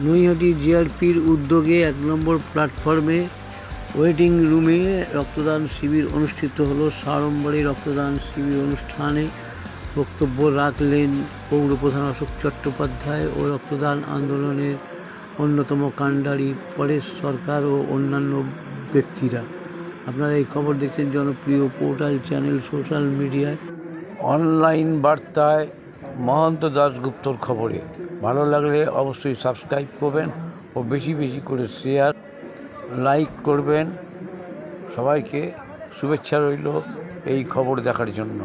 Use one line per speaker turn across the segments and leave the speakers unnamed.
নৈহাটি জিআরপির উদ্যোগে এক নম্বর প্ল্যাটফর্মে ওয়েটিং রুমে রক্তদান শিবির অনুষ্ঠিত হলো। সাড়ম্বরে রক্তদান শিবির অনুষ্ঠানে বক্তব্য রাখলেন পৌরপ্রধান অশোক চট্টোপাধ্যায় ও রক্তদান আন্দোলনের অন্যতম কাণ্ডারি পরেশ সরকার ও অন্যান্য ব্যক্তিরা। আপনারা এই খবর দেখছেন জনপ্রিয় পোর্টাল চ্যানেল সোশ্যাল মিডিয়ায়। অনলাইন বার্তায় মহন্ত দাশগুপ্তর খবরে। ভালো লাগলে অবশ্যই সাবস্ক্রাইব করবেন ও বেশি বেশি করে শেয়ার লাইক করবেন। সবাইকে শুভেচ্ছা রইল এই খবর দেখার জন্য।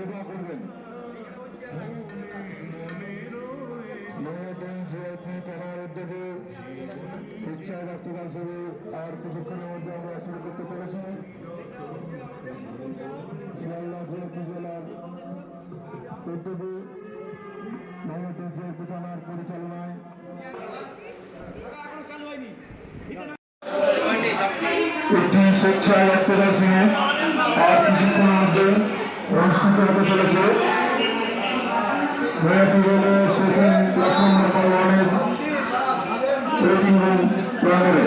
সেবা করবেন নয়াটি জিআইপি থানার উদ্যোগে স্বেচ্ছায় রক্তদান শুরু আর কিছুক্ষণের মধ্যে আমরা শুরু করতে চলেছি শিয়ালদা জিআইপি জেলার উদ্যোগে নয়াটি জিআইপি থানার পরিচালনায় একটি স্বেচ্ছায় রক্তদান শিবির আর কিছুক্ষণের মধ্যে অনুষ্ঠিত হতে চলেছে। Naihati railway station platform number ওয়ানের ওয়েটিং রুম প্রাঙ্গণে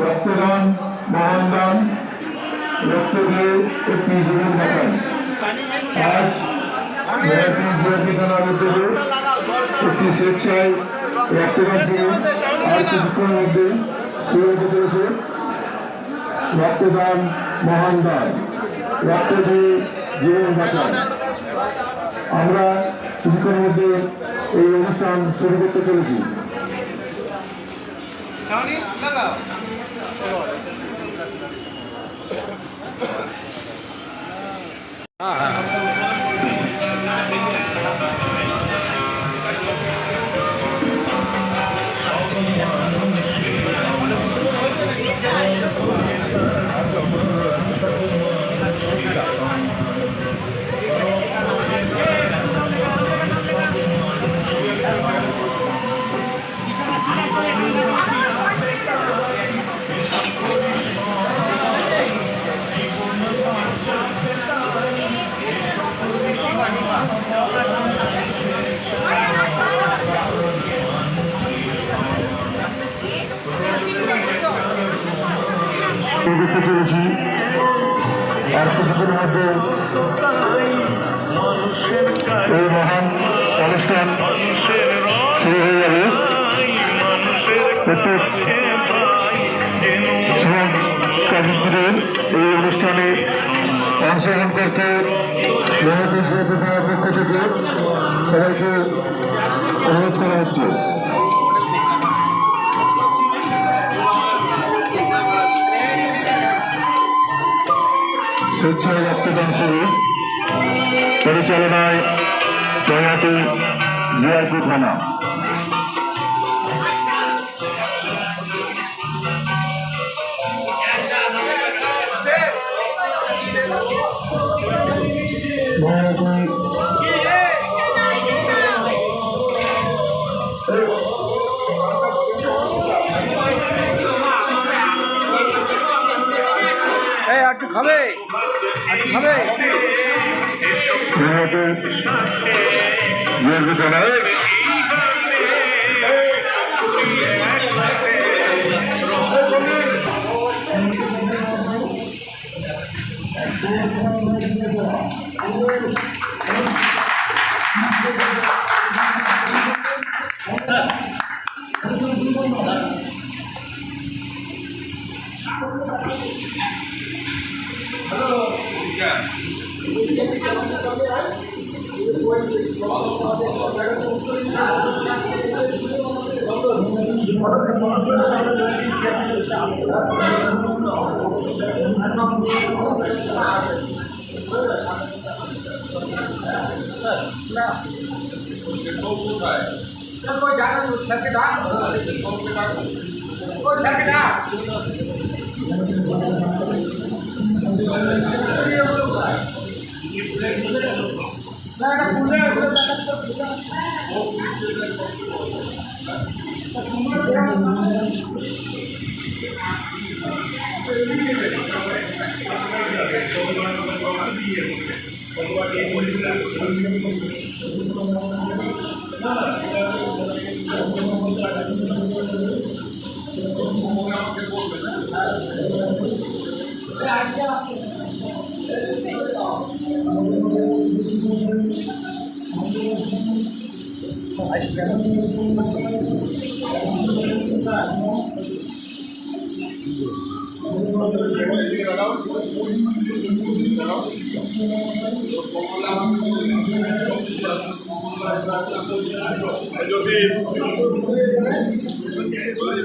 রক্তদান মহান দান রক্ত দিয়ে একটি জীবন বাঁচান। আজ নয়াটি জিআরপি থানার উদ্যোগে একটি স্বেচ্ছায় রক্তদান শিবির আর কিছুক্ষণের মধ্যে শুরু হতে চলেছে। রক্তদান মহান দান রক্ত দিয়ে জীবন বাঁচান আমরা কিছুক্ষণের মধ্যে এই অনুষ্ঠান শুরু করতে চলেছি। শুরু মধ্যে মহান অনুষ্ঠান শুরু হয়ে এই অনুষ্ঠানে অংশগ্রহণ করতে জিয়াপি থানার পক্ষ থেকে সবাইকে অনুরোধ করা হচ্ছে। স্বেচ্ছায় রক্তদান শিবির পরিচালনায় নয়াটি জিআইপি থানা। entrenador. Gracias.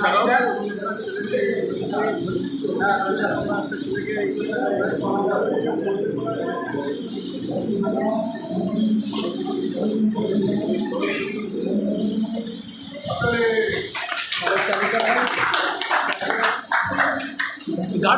থানায়
গার্ড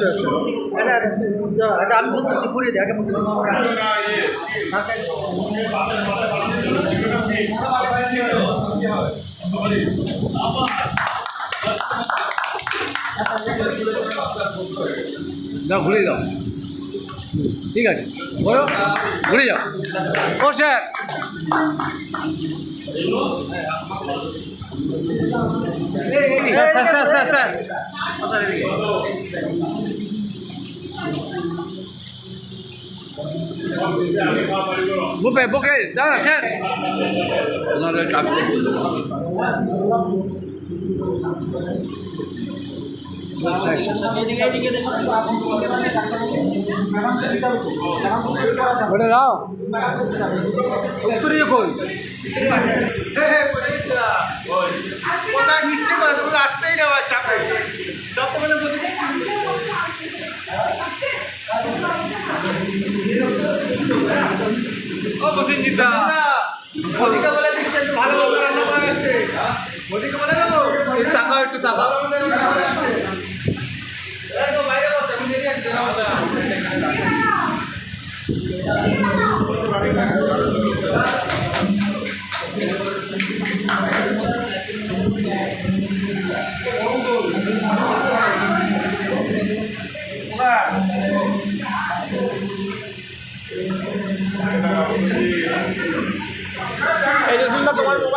ও, এইভাবে। যাও ঘুরে যাও ঠিক আছে বলো ঘুরে যাও ও sir sir sir sir sir বুকে বুকে দাঁড়া স্যার। ওনাদের কাজ ওটা দাও। উত্তরীয় কই
কোথায় নিচ্ছে না তুমি আসতেই না আমার চাপে সব তো বলে দিচ্ছে একটু ভালো ভালো রান্না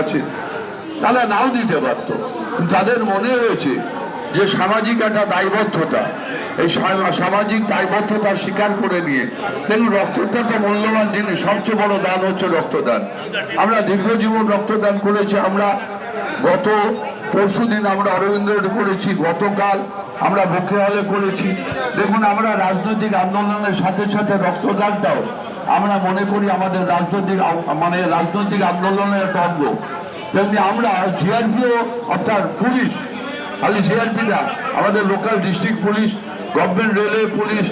আছে।
তাহলে নাও দিতে পারত। তাদের মনে হয়েছে যে সামাজিক একটা দায়বদ্ধতা, এই সামাজিক দায়বদ্ধতা স্বীকার করে নিয়ে, দেখুন রক্তদান তো মূল্যবান জিনিস, সবচেয়ে বড় দান হচ্ছে রক্তদান। আমরা দীর্ঘজীবন রক্তদান করেছি, আমরা গত পরশু দিন আমরা অরবিন্দ করেছি, গতকাল আমরা বকে হলে করেছি। দেখুন, আমরা রাজনৈতিক আন্দোলনের সাথে সাথে রক্তদানটাও আমরা মনে করি আমাদের রাজনৈতিক মানে রাজনৈতিক আন্দোলনের একটা অঙ্গ। তেমনি আমরা জিআরপিও অর্থাৎ পুলিশ, খালি জিআরপি না, আমাদের local district police, government railway police,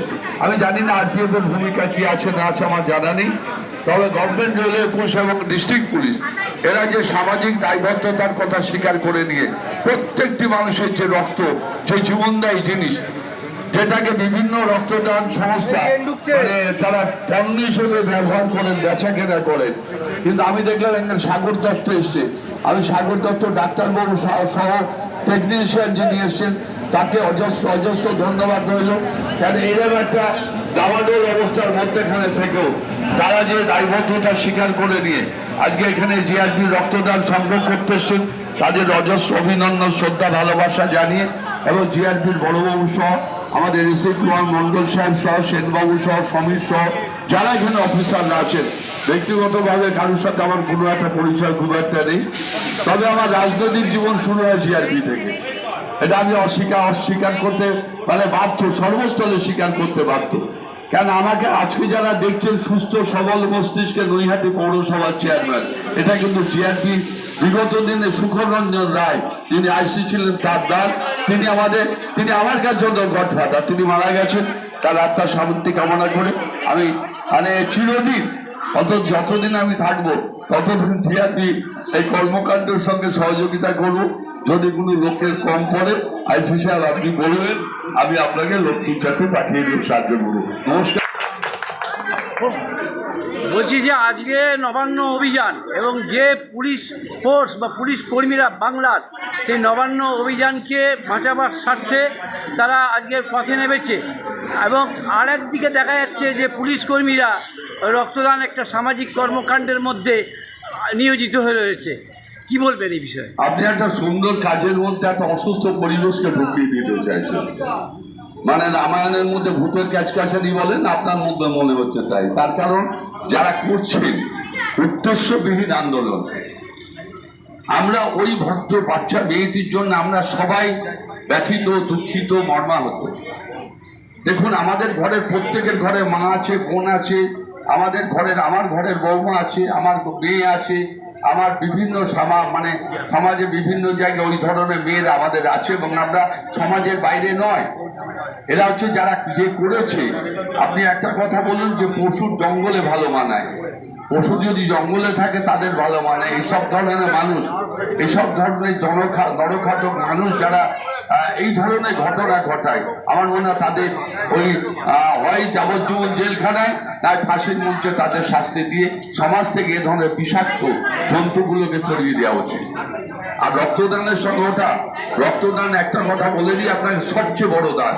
আমি জানি না আরপিএফ এর ভূমিকা কি আছে, না আছে, আমার জানা নেই। তবে গভর্নমেন্ট রেলওয়ে পুলিশ এবং ডিস্ট্রিক্ট পুলিশ এরা যে সামাজিক দায়বদ্ধতার কথা স্বীকার করে নিয়ে প্রত্যেকটি মানুষের যে রক্ত যে জীবনদায়ী জিনিস যেটাকে বিভিন্ন রক্তদান সংস্থা মানে তারা পণ্য হিসেবে ব্যবহার করেন বেচা কেনা করেন। কিন্তু আমি দেখলাম এখানে সাগর দত্ত এসছে। আমি সাগর দত্ত ডাক্তারবাবু সহ টেকনিশিয়ান যিনি এসছেন তাকে অজস্র অজস্র ধন্যবাদ রইল। কেন এরকম একটা দামাডোল অবস্থার মধ্যেখানে থেকেও তারা যে দায়বদ্ধতা স্বীকার করে নিয়ে আজকে এখানে জিআরপি রক্তদান সংগ্রহ করতে এসছেন, তাদের অজস্র অভিনন্দন, শ্রদ্ধা, ভালোবাসা জানিয়ে এবং জিআরপির বড়বাবু সহ আমাদের এসে কুমার মন্ডল সাহেব সহ, সেনবাবু সহ, সমীর সহ, যারা এখানে অফিসাররা আছেন, ব্যক্তিগতভাবে কারোর সাথে আমার কোনো একটা পরিচয় খুব একটা নেই। তবে আমার রাজনৈতিক জীবন শুরু হয় জিআরপি থেকে। এটা আমি অস্বীকার অস্বীকার করতে মানে বাধ্য সর্বস্থলে স্বীকার করতে বাধ্য। কেন আমাকে আজকে যারা দেখছেন সুস্থ, সবল মস্তিষ্কে নৈহাটি পৌরসভার চেয়ারম্যান, এটা কিন্তু জিআরপি বিগত দিনে সুখরঞ্জন রায়, তিনি আইসি ছিলেন তার দান তিনি আমাদের তিনি আমার কাছে গডফাদার। তিনি মারা গেছেন, তার আত্মার শান্তি কামনা করে। আমি মানে চিরদিন অত যতদিন আমি থাকব, ততদিন জিআরপি এই কর্মকাণ্ডের সঙ্গে সহযোগিতা করব। যদি লোকের কম পড়ে আইসি সাহেব আপনি বলবেন আমি আপনাকে লোক দু পাঠিয়ে দিয়ে সাহায্য করব। নমস্কার।
বলছি যে আজকে নবান্ন অভিযান এবং যে পুলিশ ফোর্স বা পুলিশ কর্মীরা বাংলার, সেই নবান্ন অভিযানকে বাঁচাবার স্বার্থে তারা আজকে ফাঁসে নেমেছে এবং আরেকদিকে দেখা যাচ্ছে যে পুলিশ কর্মীরা রক্তদান একটা সামাজিক কর্মকাণ্ডের মধ্যে নিয়োজিত হয়ে রয়েছে। কি বলবেন এই বিষয়ে?
আপনি একটা সুন্দর কাজের মধ্যে, একটা অসুস্থ পরিবেশকে ঢুকিয়ে দিতে চাইছেন। মানে রামায়ণের মধ্যে ভূতের ক্যাচকাচারি বলেন, আপনার মধ্যে মনে হচ্ছে তাই। তার কারণ, যারা করছেন, উদ্দেশ্যবিহীন আন্দোলন। আমরা ওই ভদ্র বাচ্চা মেয়েটির জন্য আমরা সবাই ব্যথিত, দুঃখিত, মর্মাহত। দেখুন, আমাদের ঘরের প্রত্যেকের ঘরে মা আছে, বোন আছে, আমাদের ঘরের, আমার ঘরের বৌমা আছে, আমার মেয়ে আছে আমার বিভিন্ন সমা মানে সমাজে বিভিন্ন জায়গায় ওই ধরনের মেয়েরা আমাদের আছে এবং আমরা সমাজের বাইরে নয়। এরা হচ্ছে যারা যে করেছে। আপনি একটা কথা বলুন যে পশুর জঙ্গলে ভালো মানায়। পশু যদি জঙ্গলে থাকে, তাদের ভালো মানে এইসব ধরনের মানুষ, এইসব ধরনের জনখা নরখাতক মানুষ যারা এই ধরনের ঘটনা ঘটায়, আমার মনে হয় তাদের ওই হয় যাবজ্জীবন জেলখানায়, তাই ফাঁসির মঞ্চে তাদের শাস্তি দিয়ে সমাজ থেকে এ ধরনের বিষাক্ত জন্তুগুলোকে সরিয়ে দেওয়া উচিত। আর রক্তদানের সঙ্গে ওটা, রক্তদান একটা কথা বলে দিই, আপনাকে সবচেয়ে বড় দান।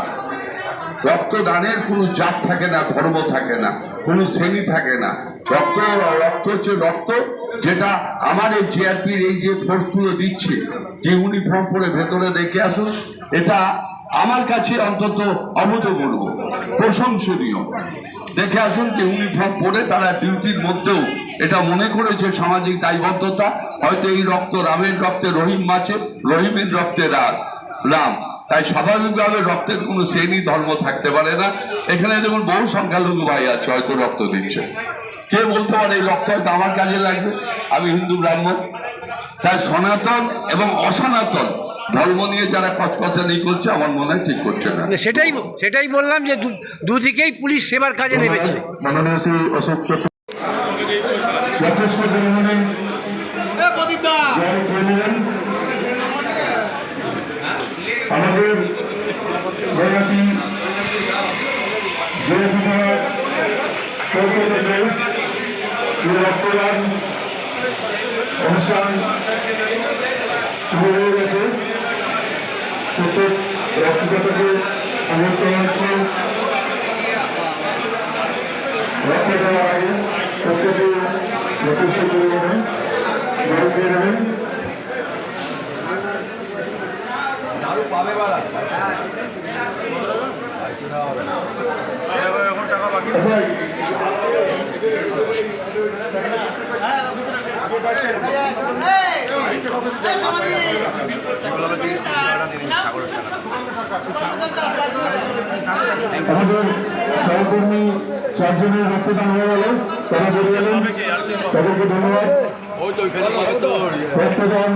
রক্তদানের কোনো জাত থাকে না, ধর্ম থাকে না, কোনো শ্রেণি থাকে না। রক্ত রক্ত হচ্ছে রক্ত, যেটা আমার এই জিআরপির এই যে ফোর্সগুলো দিচ্ছে, যে ইউনিফর্ম পরে ভেতরে দেখে আসুন, এটা আমার কাছে অন্তত অভূতপূর্ব, প্রশংসনীয়। দেখে আসুন যে ইউনিফর্ম পরে তারা ডিউটির মধ্যেও এটা মনে করেছে সামাজিক দায়বদ্ধতা, হয়তো এই রক্ত রামের রক্তে রহিম মাছে, রহিমের রক্তে রাম রাম। তাই স্বাভাবিকভাবে রক্তের কোনো শ্রেণি ধর্ম থাকতে পারে না। এখানে দেখুন বহু সংখ্যালঘু ভাই আছে হয়তো রক্ত দিচ্ছে। কে বলতে পারে এই রক্ত হয়তো আমার কাজে লাগবে? আমি হিন্দু ব্রাহ্মণ। তাই সনাতন এবং অসনাতন ধর্ম নিয়ে যারা কচকচানি করছে আমার মনে হয় ঠিক করছে না।
সেটাই সেটাই বললাম যে দু- দুদিকেই পুলিশ সেবার কাজে নেমেছে।
মাননীয় শ্রী অশোক চক্র যথেষ্ট পরিমাণে জল খেয়ে নেবেন আমাদের বৈরাটি জয়পি থানার পক্ষ থেকে এই রক্তদান অনুষ্ঠান শুরু হয়ে গেছে প্রত্যেক অনুরোধ করা হচ্ছে রক্ত দেওয়ার আগে প্রত্যেকে যথেষ্ট পরিমাণে জল খেয়ে নেবেন আচ্ছা, আমাদের সহকর্মী চারজনের রক্তদান হয়ে গেল। তারা বেরিয়ে গেলেন তাদেরকে ধন্যবাদ। রক্তদান।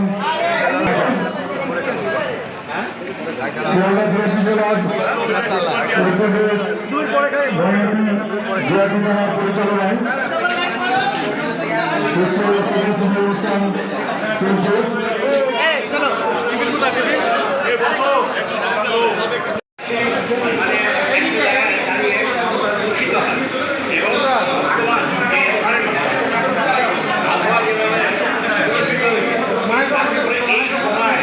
পরিচালনায়
এই সময়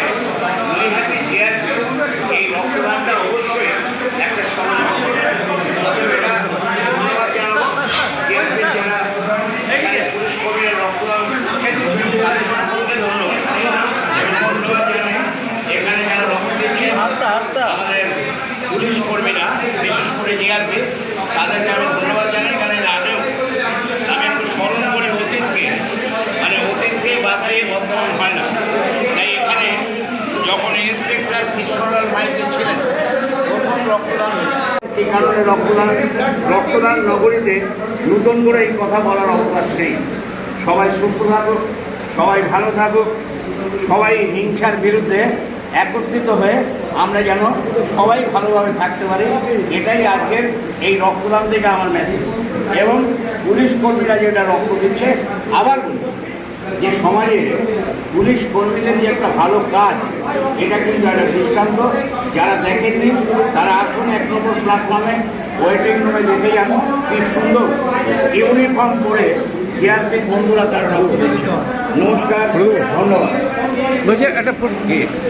নৈহাটি জিআরপি এই রক্তদানটা অবশ্যই একটা সমাজ অতএব এটা ধন্যবাদ জানাব জিআরপির যারা এখানে পুলিশ কর্মীরা রক্তদান করছেন তাদের সকলকে ধন্যবাদ এবং ধন্যবাদ জানাই এখানে যারা রক্ত দিচ্ছেন আমাদের পুলিশ কর্মীরা বিশেষ করে জিআরপি তাদেরকে আমি ধন্যবাদ জানাই কারণ এর আগেও আমি একটু স্মরণ করি অতীতকে মানে অতীতকে বাদ দিয়ে বর্তমান হয় না তাই এখানে যখন ইন্সপেক্টর কৃষ্ণলাল মাইতি ছিলেন প্রথম রক্তদান হয়েছে। এই কারণে রক্তদান রক্তদান নগরীতে নতুন করে এই কথা বলার অবকাশ নেই। সবাই সুস্থ থাকুক, সবাই ভালো থাকুক, সবাই হিংসার বিরুদ্ধে একত্রিত হয়ে আমরা যেন সবাই ভালোভাবে থাকতে পারি, এটাই আজকের এই রক্তদান থেকে আমার মেসেজ এবং পুলিশ কর্মীরা যেটা রক্ত দিচ্ছে, আবার যে সমাজে পুলিশ কর্মীদের যে একটা ভালো কাজ, এটা কিন্তু একটা দৃষ্টান্ত। যারা দেখেননি, তারা আসুন এক নম্বর প্ল্যাটফর্মে ওয়েটিং রুমে দেখে যান কি সুন্দর ইউনিফর্ম পরে জিআরপি বন্ধুরা তারা নমস্কার ধন্যবাদ।
বলছে একটা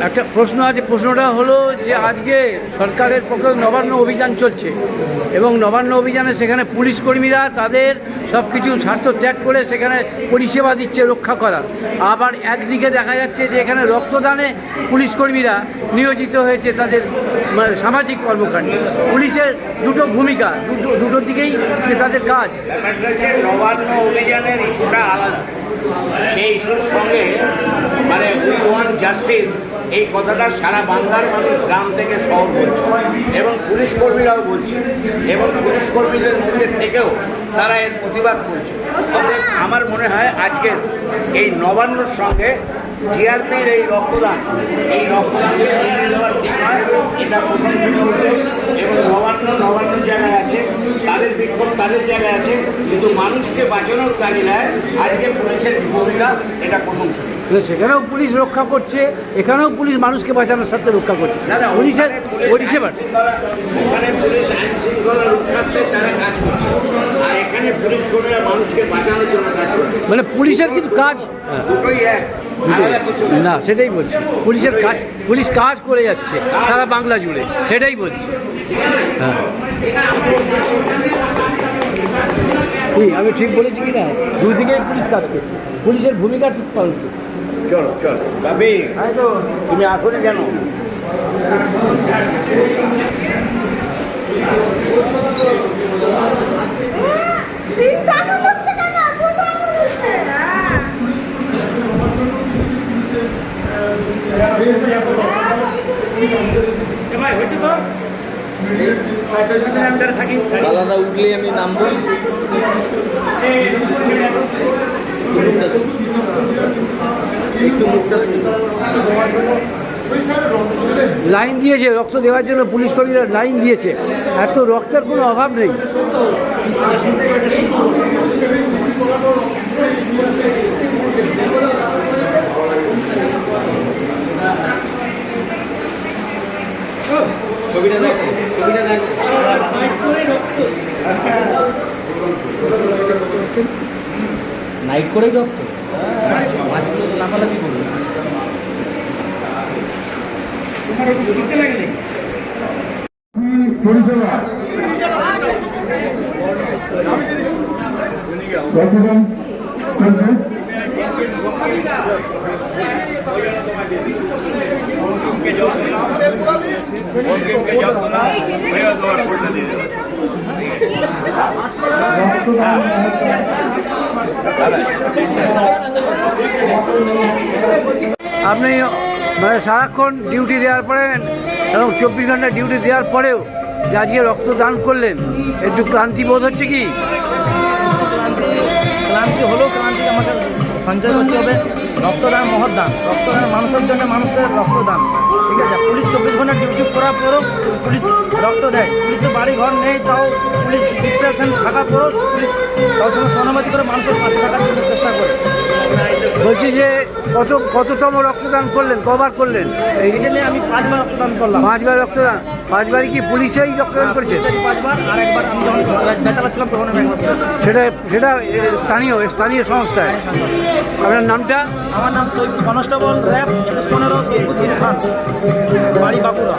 একটা প্রশ্ন আছে প্রশ্নটা হলো যে আজকে সরকারের পক্ষে নবান্ন অভিযান চলছে এবং নবান্ন অভিযানে সেখানে পুলিশ কর্মীরা তাদের সব কিছু স্বার্থ ত্যাগ করে সেখানে পরিষেবা দিচ্ছে রক্ষা করার। আবার একদিকে দেখা যাচ্ছে যে এখানে রক্তদানে পুলিশ কর্মীরা নিয়োজিত হয়েছে তাদের মানে সামাজিক কর্মকাণ্ডে। পুলিশের দুটো ভূমিকা দুটো দুটোর দিকেই তাদের কাজ।
নবান্ন অভিযানের ইস্যুটা আলাদা। সেই সঙ্গে মানে উই ওয়ান জাস্টিস, এই কথাটা সারা বাংলার মানুষ গ্রাম থেকে শহর বলছে। এবং পুলিশ কর্মীরাও বলছে। এবং পুলিশ কর্মীদের মধ্যে থেকেও তারা এর প্রতিবাদ করছে। আমার মনে হয় আজকে এই নবান্নর সঙ্গে জিআরপির এই রক্তদান, এই রক্তদানকে দেওয়ার ঠিক নয় এটা প্রশংসনীয় উদ্যোগ এবং নবান্ন নবান্ন জায়গায় আছে তাদের বিক্ষোভ তাদের জায়গায় আছে কিন্তু মানুষকে বাঁচানোর তাগিদায় আজকে পুলিশের ভূমিকা এটা প্রশংসনীয়
সেখানেও পুলিশ রক্ষা করছে এখানেও পুলিশ মানুষকে বাঁচানোর সাথে রক্ষা করছে। পুলিশের পরিষেবা
ওখানে পুলিশ আইন শৃঙ্খলা রক্ষার্থে তারা কাজ করছে। আর এখানে পুলিশ কর্মীরা মানুষকে বাঁচানোর জন্য কাজ করছে।
মানে পুলিশের কিন্তু কাজ
দুটোই এক। না।
না সেটাই বলছি। পুলিশের কাজ পুলিশ কাজ করে যাচ্ছে সারা বাংলা জুড়ে সেটাই বলছি। হ্যাঁ। কি আমি ঠিক বলেছি কি না দুদিকেই পুলিশ কাজ করছে পুলিশের ভূমিকা ঠিক পালন করছে।
চলো চলো। বাবি তুমি আসলে কেন?
আলাদা উঠলেই আমি নামবো।
লাইন দিয়েছে, রক্ত দেওয়ার জন্য পুলিশ কর্মীরা লাইন দিয়েছে। এত রক্তের কোনো অভাব নেই।
ছবিটা দেখো ছবিটা দেখো। নাইট করেই মাছগুলো তো? লাফালাফি করবে।
পরিষেবা
আপনি মানে সারাক্ষণ ডিউটি দেওয়ার পরে, এবং চব্বিশ ঘণ্টা ডিউটি দেওয়ার পরেও যে আজকে রক্তদান করলেন, একটু ক্লান্তি বোধ হচ্ছে কি?
ক্লান্তি হলেও ক্লান্তি আমাকে সঞ্চয় করতে হবে। রক্তদান মহৎ দান। রক্তদান মানুষের জন্য মানুষের রক্তদান। ঠিক আছে পুলিশ চব্বিশ ঘণ্টা ডিউটি করার পরেও পুলিশ রক্ত দেয়। পুলিশের বাড়ি ঘর নেই তাও পুলিশ ডিপ্রেশন থাকার পরেও পুলিশ সবসময় সহানুভূতি করে মানুষের পাশে থাকার জন্য চেষ্টা করে।
বলছি যে কত কততম রক্তদান করলেন? কবার করলেন? এই
জন্য আমি পাঁচবার রক্তদান করলাম।
পাঁচবার রক্তদান? পাঁচবারই কি পুলিশেই রক্তদান করেছে?
পাঁচবার আর একবার আমি যখন বেচালা ছিলাম তখন।
সেটা সেটা স্থানীয় স্থানীয় সংস্থায়? আপনার নামটা?
আমার নাম কনস্টেবল র্যাব একুশ পনেরো সৈফুদ্দিন খান। বাড়ি বাঁকুড়া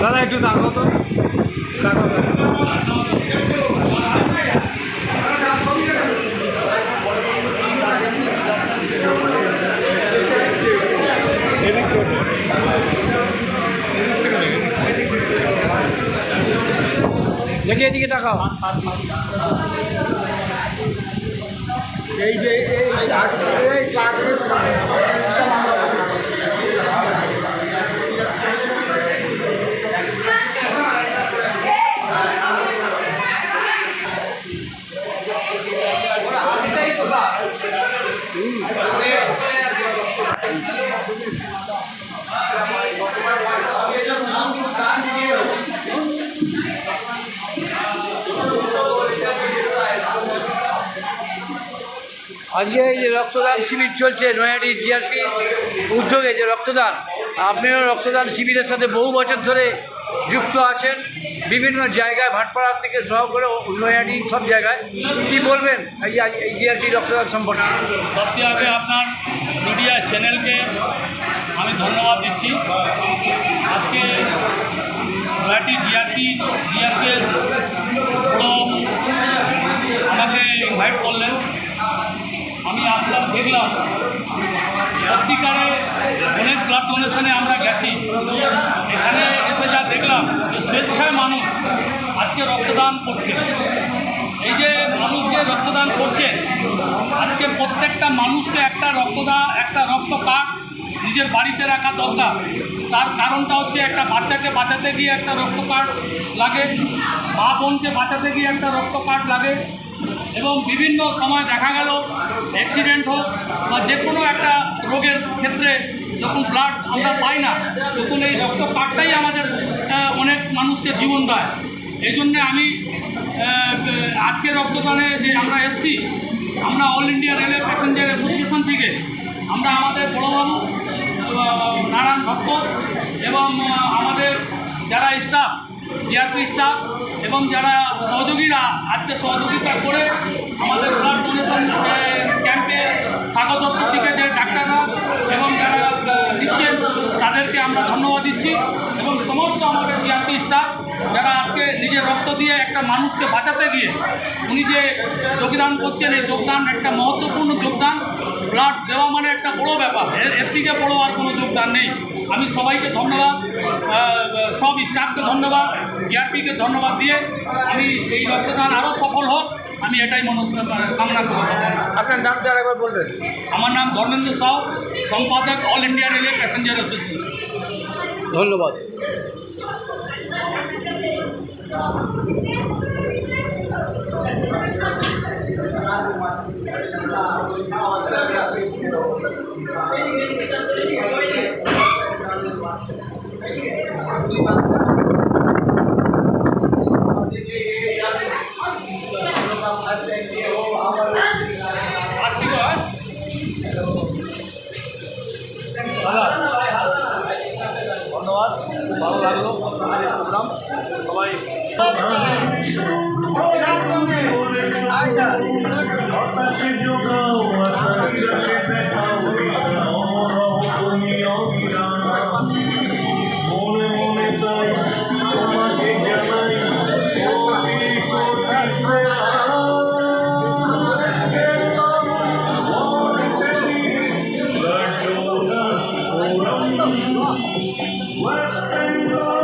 দাদা একটু দাঁড়াও তো দেখি এদিকে তাকাও এই যে এই আজকে এই যে রক্তদান শিবির চলছে নয়াডি জিআরপি উদ্যোগে যে রক্তদান, আপনিও রক্তদান শিবিরের সাথে বহু বছর ধরে যুক্ত আছেন। বিভিন্ন জায়গায় ভাটপাড়া থেকে সহ করে নয়াডি সব জায়গায়। কি বলবেন এই এই জিআরটি রক্তদান সম্পর্কে?
সবচেয়ে আগে আপনার মিডিয়া চ্যানেলকে আমি ধন্যবাদ দিচ্ছি। আজকে নয়াটি জিআরপি জিআরকে দেখলাম সত্যিকারে অনেক ব্লাড ডোনেশনে আমরা গেছি। এখানে এসে যা দেখলাম, যে স্বেচ্ছায় মানুষ আজকে রক্তদান করছে। এই যে মানুষ যে রক্তদান করছে, আজকে প্রত্যেকটা মানুষকে একটা রক্তদান একটা রক্ত কার্ড নিজের বাড়িতে রাখা দরকার। তার কারণটা হচ্ছে একটা বাচ্চাকে বাঁচাতে গিয়ে একটা রক্ত কার্ড লাগে, মা বোনকে বাঁচাতে গিয়ে একটা রক্ত কার্ড লাগে। এবং বিভিন্ন সময় দেখা গেল অ্যাক্সিডেন্ট হোক বা যে কোনো একটা রোগের ক্ষেত্রে যখন ব্লাড আমরা পাই না, তখন এই রক্ত কার্ডটাই আমাদের অনেক মানুষকে জীবন দেয়। এই জন্যে আমি আজকে রক্তদানে যে আমরা এসছি, আমরা all India railway passenger association থেকে, আমরা আমাদের বড়বাবু নারায়ণ ভক্ত এবং আমাদের যারা স্টাফ জিআরপি স্টাফ এবং যারা সহযোগীরা আজকে সহযোগিতা করে আমাদের ব্লাড ডোনেশন ক্যাম্পে স্বাগত থেকে যে ডাক্তাররা এবং যারা দিচ্ছেন, তাদেরকে আমরা ধন্যবাদ দিচ্ছি এবং সমস্ত আমাদের জিআরপি স্টাফ যারা আজকে নিজের রক্ত দিয়ে একটা মানুষকে বাঁচাতে গিয়ে উনি যে যোগদান করছেন, এই যোগদান একটা মহত্বপূর্ণ যোগদান। ব্লাড দেওয়া মানে একটা বড় ব্যাপার। এর থেকে বড় আর কোনো যোগদান নেই। আমি সবাইকে ধন্যবাদ সব স্টাফকে ধন্যবাদ জিআরপিকে ধন্যবাদ দিয়ে আমি এই রক্তদান আরও সফল হোক আমি এটাই মনে কামনা করব
আপনার নাম স্যার একবার বলবেন।
আমার নাম ধর্মেন্দ্র সাউ সম্পাদক all India railway passenger association.
ধন্যবাদ। Where's the rainbow?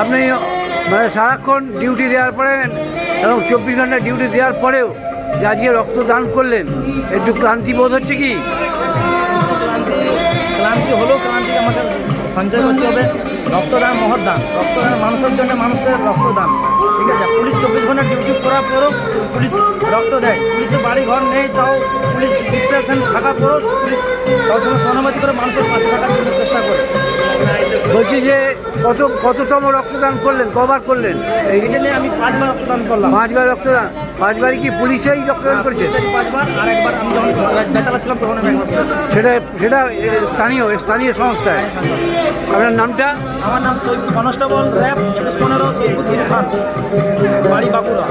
আপনি মানে সারাক্ষণ ডিউটি দেওয়ার পরে, এবং চব্বিশ ঘণ্টা ডিউটি দেওয়ার পরেও যে আজকে রক্তদান করলেন, একটু ক্লান্তি বোধ হচ্ছে কি?
ক্লান্তি হলেও ক্লান্তি আমাকে সঞ্চয় করতে হবে। রক্তদান মহৎদান রক্তদান মানুষের জন্য মানুষের রক্তদান। ঠিক আছে? পুলিশ চব্বিশ ঘণ্টা ডিউটি করার পরেও পুলিশ রক্ত দেয়। পুলিশের বাড়ি ঘর নেই তাও পুলিশ ডিপ্রেশন থাকার পরেও পুলিশ সবসময় সহানুভূতি করে মানুষের পাশে থাকার জন্য চেষ্টা করে।
বলছি যে কত কততম রক্তদান করলেন? কবার করলেন? এই
জন্য আমি পাঁচবার রক্তদান করলাম।
পাঁচবার রক্তদান? পাঁচবারই কি পুলিশেই রক্তদান করেছে?
পাঁচবার আর একবার আমি যখন তখন আমি একবার করেছি।
সেটা সেটা স্থানীয় স্থানীয় সংস্থায় আপনার নামটা?
আমার নাম সৈয়দ কনস্টেবল র্যাব পনেরো খান বাড়ি বাঁকুড়া।